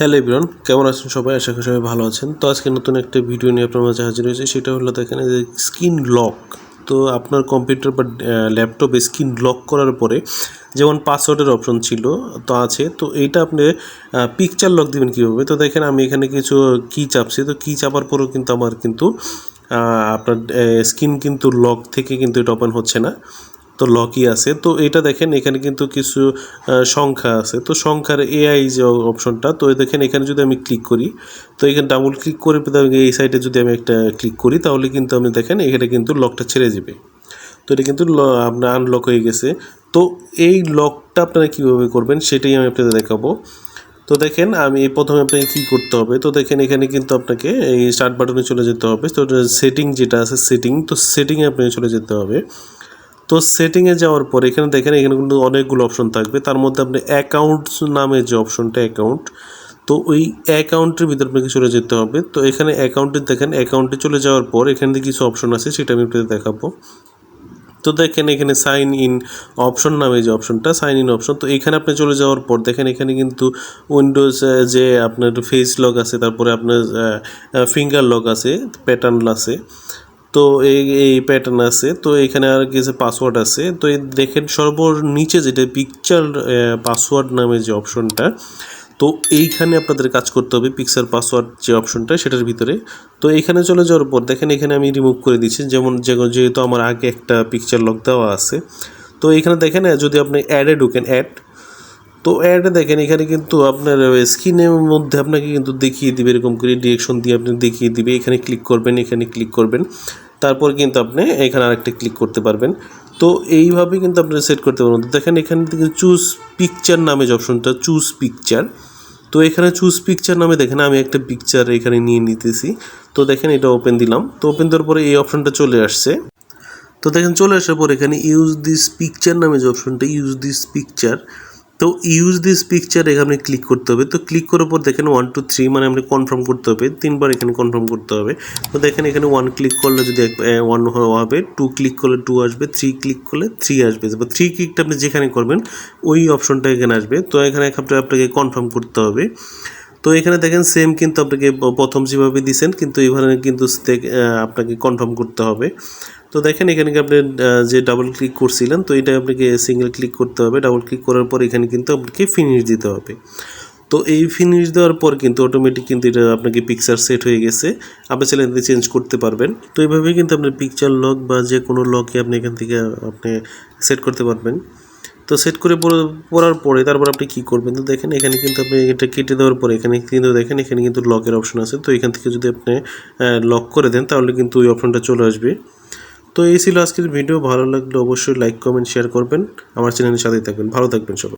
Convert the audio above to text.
Hello everyone, কেমন আছেন সবাই? আশা করি সবাই ভালো আছেন। তো আজকে নতুন একটা ভিডিও নিয়ে আপনার মাঝে হাজির হয়েছে। সেটা হলো দেখেন যে স্ক্রিন লক। তো আপনার কম্পিউটার বা ল্যাপটপে স্ক্রিন লক করার পরে যেমন পাসওয়ার্ডের অপশন ছিল, তো আছে। তো এইটা আপনি পিকচার লক দিবেন কীভাবে? তো দেখেন, আমি এখানে কিছু কি চাপছি। তো কি চাপার পরেও কিন্তু আমার কিন্তু আপনার স্ক্রিন কিন্তু লক থেকে কিন্তু এটা ওপেন হচ্ছে না। তো লকই আছে। তো এটা দেখেন, এখানে কিন্তু কিছু সংখ্যা আছে। তো সংখ্যার এআই যে অপশনটা তো দেখেন এখানে যদি আমি ক্লিক করি, তো এখানে ডাবল ক্লিক করে এই সাইডে যদি আমি একটা ক্লিক করি, তাহলে কিন্তু আমি দেখেন এখানে কিন্তু লকটা ছেড়ে যাবে। তো এটা কিন্তু আপনার আনলক হয়ে গেছে। তো এই লকটা আপনারা কীভাবে করবেন, সেটাই আমি আপনাদের দেখাবো। তো দেখেন, আমি প্রথমে আপনাকে কী করতে হবে, তো দেখেন এখানে কিন্তু আপনাকে এই স্টার্ট বাটনে চলে যেতে হবে। তো সেটিং যেটা আছে সেটিং তো সেটিংয়ে আপনাকে চলে যেতে হবে। তো সেটিংয়ে যাওয়ার পর এখানে দেখেন, এখানে কিন্তু অনেকগুলো অপশন থাকবে। তার মধ্যে আপনি অ্যাকাউন্টস নামে যে অপশনটা অ্যাকাউন্ট তো ওই অ্যাকাউন্টের ভিতর আপনাকে চলে যেতে হবে। তো এখানে অ্যাকাউন্টে দেখেন অ্যাকাউন্টে চলে যাওয়ার পর এখানে দিয়ে কিছু অপশন আছে, সেটা আমি আপনাদের দেখাবো। তো দেখেন, এখানে সাইন ইন অপশন নামে যে অপশনটা সাইন ইন অপশন তো এখানে আপনি চলে যাওয়ার পর দেখেন, এখানে কিন্তু উইন্ডোজ যে আপনার ফেস লক আছে, তারপরে আপনার ফিঙ্গার লক আছে প্যাটার্ন আছে। তো এই এই প্যাটার্ন আছে, তো এখানে আর কিছু পাসওয়ার্ড আছে, তো এই দেখেন সর্বনিচে যেটা পিকচার পাসওয়ার্ড নামে যে অপশনটা তো এইখানে আপনাদের কাজ করতে হবে পিকচার পাসওয়ার্ড যে অপশনটা সেটার ভিতরে। তো এখানে চলে যাওয়ার পর, দেখেন এখানে আমি রিমুভ করে দিচ্ছি, যেমন যেহেতু আমার আগে একটা পিকচার লক দেওয়া আছে, তো এখানে দেখেন, যদি আপনি অ্যাডে ঢুকেন অ্যাড তো অ্যাডে দেখেন, এখানে কিন্তু আপনার স্ক্রিনের মধ্যে আপনাকে কিন্তু দেখিয়ে দিবে, এরকম করে ডিরেকশন দিয়ে আপনি দেখিয়ে দিবে। এখানে ক্লিক করবেন, এখানে ক্লিক করবেন। তারপর কিন্তু আপনি এখানে আরেকটা ক্লিক করতে পারবেন। তো এইভাবে কিন্তু আপনি সেট করতে পারবেন। দেখেন, এখান থেকে চুজ পিকচার নামে যে অপশনটা চুজ পিকচার তো এখানে চুজ পিকচার নামে দেখেন, আমি একটা পিকচার এখানে নিয়ে নিতেছি। তো দেখেন, এটা ওপেন দিলাম। তো ওপেন দেওয়ার পরে এই অপশনটা চলে আসছে। তো দেখেন, চলে আসার পর এখানে ইউজ দিস পিকচার নামে যে অপশনটা ইউজ দিস পিকচার তো ইউজ দিস পিকচার এখানে ক্লিক করতে হবে। তো ক্লিক করার পর দেখেন ওয়ান টু থ্রি মানে আপনি কনফার্ম করতে হবে। তিনবার এখানে কনফার্ম করতে হবে। তো দেখেন এখানে ওয়ান ক্লিক করলে যদি ওয়ান হবে টু ক্লিক করলে টু আসবে থ্রি ক্লিক করলে থ্রি আসবে। বা থ্রি ক্লিকটা আপনি যেখানে করবেন, ওই অপশনটা এখানে আসবে। তো এখানে আপনাকে আপনাকে কনফার্ম করতে হবে। তো এখানে দেখেন সেম কিন্তু আপনাকে প্রথম যেভাবে দিছেন কিন্তু এখানে কিন্তু আপনাকে কনফার্ম করতে হবে। তো দেখেন এখানে আপনি যে ডাবল ক্লিক করছিলেন, তো এটা আপনাকে সিঙ্গেল ক্লিক করতে হবে। ডাবল ক্লিক করার পর এখানে কিন্তু আপনাকে ফিনিশ দিতে হবে। তো এই ফিনিশ দেওয়ার পর কিন্তু অটোমেটিক কিন্তু এটা আপনাকে পিকচার সেট হয়ে গেছে। আপনি চাইলে থেকে চেঞ্জ করতে পারবেন। তো এইভাবেই কিন্তু আপনার পিকচার লক বা যে কোনো লকে আপনি এখান থেকে, আপনি সেট করতে পারবেন। তো সেট করে পড়ার পরে তারপর আপনি কি করবেন? তো দেখেন এখানে কিন্তু আপনি এটা কেটে দেওয়ার পরে এখানে কিন্তু দেখেন এখানে কিন্তু লকের অপশন আছে। তো এখান থেকে যদি আপনি লক করে দেন তাহলে কিন্তু ওই অপশনটা চলে আসবে। তো এই ছিল আজকের ভিডিও ভালো লাগলে অবশ্যই লাইক কমেন্ট শেয়ার করবেন। আমার চ্যানেলের সাথেই থাকবেন। ভালো থাকবেন সবাই।